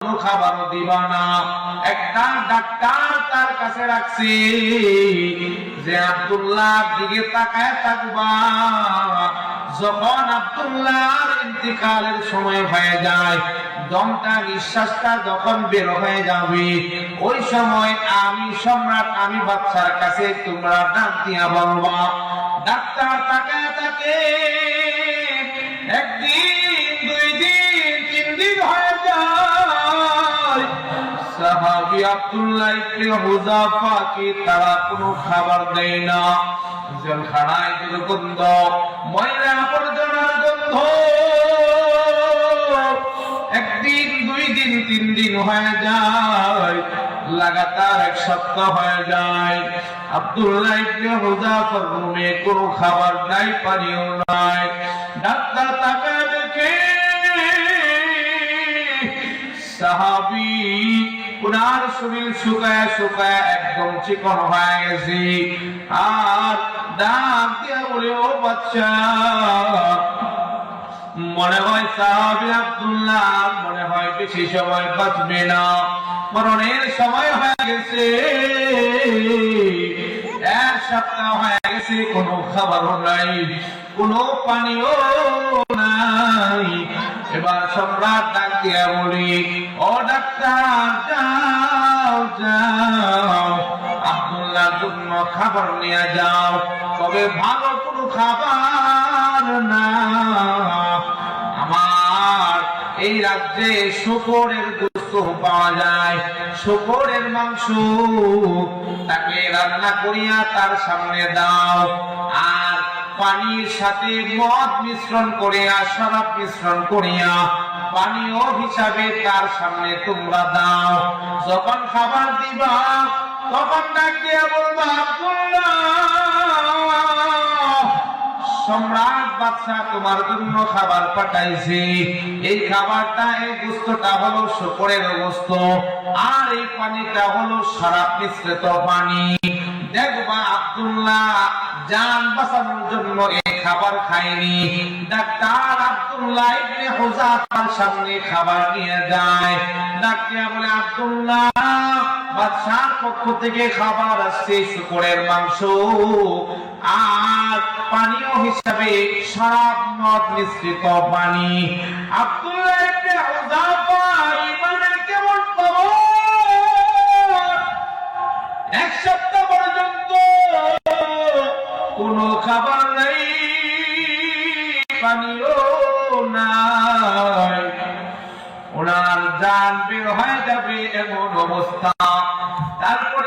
খাবারও না। একটা ডাক্তার তার কাছে রাখছি, যে আব্দুল্লাহ দিকে তাকায় থাকবা। যখন ইন্তিকালের সময় হয়ে যায়, দমটা, নিঃশ্বাসটা যখন বের হয়ে যাবে, ওই সময় আমি সম্রাট, আমি বাচ্চার কাছে তোমরা ডাক দিয়া বলবা, ডাক্তার তাকায় থাকে। সাহাবি আব্দুল্লাহ ইবনে হুযাফা কে, তারা কোনো খাবার দেয় না। জেলখানায় দুর্গন্ধ ময়লা আবর্জনার গন্ধ। একদিন, দুই দিন, তিন দিন হয়ে যায়, লাগাতার এক সপ্তাহ হয়ে যায়। আব্দুল্লাহ ইবনে হুযাফার রুমে কোনো খাবার নাই, পানিও নাই। ডাক্তার তাকায় দেখে, সাহাবি উনার শরীর শুকায় শুকায় একদম চিকন হয়ে গেছে। আর ডাক দিয়া বলে, ও বাচ্চা, মনে হয় সাহাবি আব্দুল্লাহ, মনে হয় বেশি সময় বাঁচবে না। মরণের সময় হয়ে গেছে। এক সপ্তাহ হয়ে গেছে, কোনো খাবারও নাই, কোনো পানিও নাই। এবার সম্রাট ডাক দিয়া বলি ও ডাক্তার, যাও যাও। আব্দুল্লাহ জন্য খাবার নিয়ে যাও। তবে ভালো কোনো খাবার না। আমার এই রাজ্যে শুকরের গোস্ত পাওয়া যায়। শুকরের মাংস তাকে রান্না করিয়া তার সামনে দাও। আর পানির সাথে মদ মিশ্রণ করিয়া, শরাব মিশ্রণ করিয়া পানীয় হিসাবে তার সামনে তোমরা দাও। যখন খাবার দিবা, তখন ডাক দিয়া বলবা সম্রাট বাদশাহ তোমার জন্য খাবার পাঠাইছে। এই খাবারটা, এই গোস্তটা হলো শুকরের আর এই পানিটা হলো সারাপ মিশ্রিত পানি। দেখবা আব্দুল্লাহ জান বাঁচানোর জন্য এই খাবার খায়নি। ডাক্তার আব্দুল্লাহ ইবনে হুযাফার সামনে খাবার নিয়ে যায়। ডাক্তার বলে, আব্দুল্লাহ, বাদশার পক্ষ থেকে খাবার আসছে শুকরের মাংস। আর পানীয় হিসাবে শরাব মদ মিশ্রিত পানি। আব্দুল্লাহ ইবনে হুযাফা খাবার নাই পানিও নাই। ওনার জান বের হয়ে যাবে এমন অবস্থা। তারপর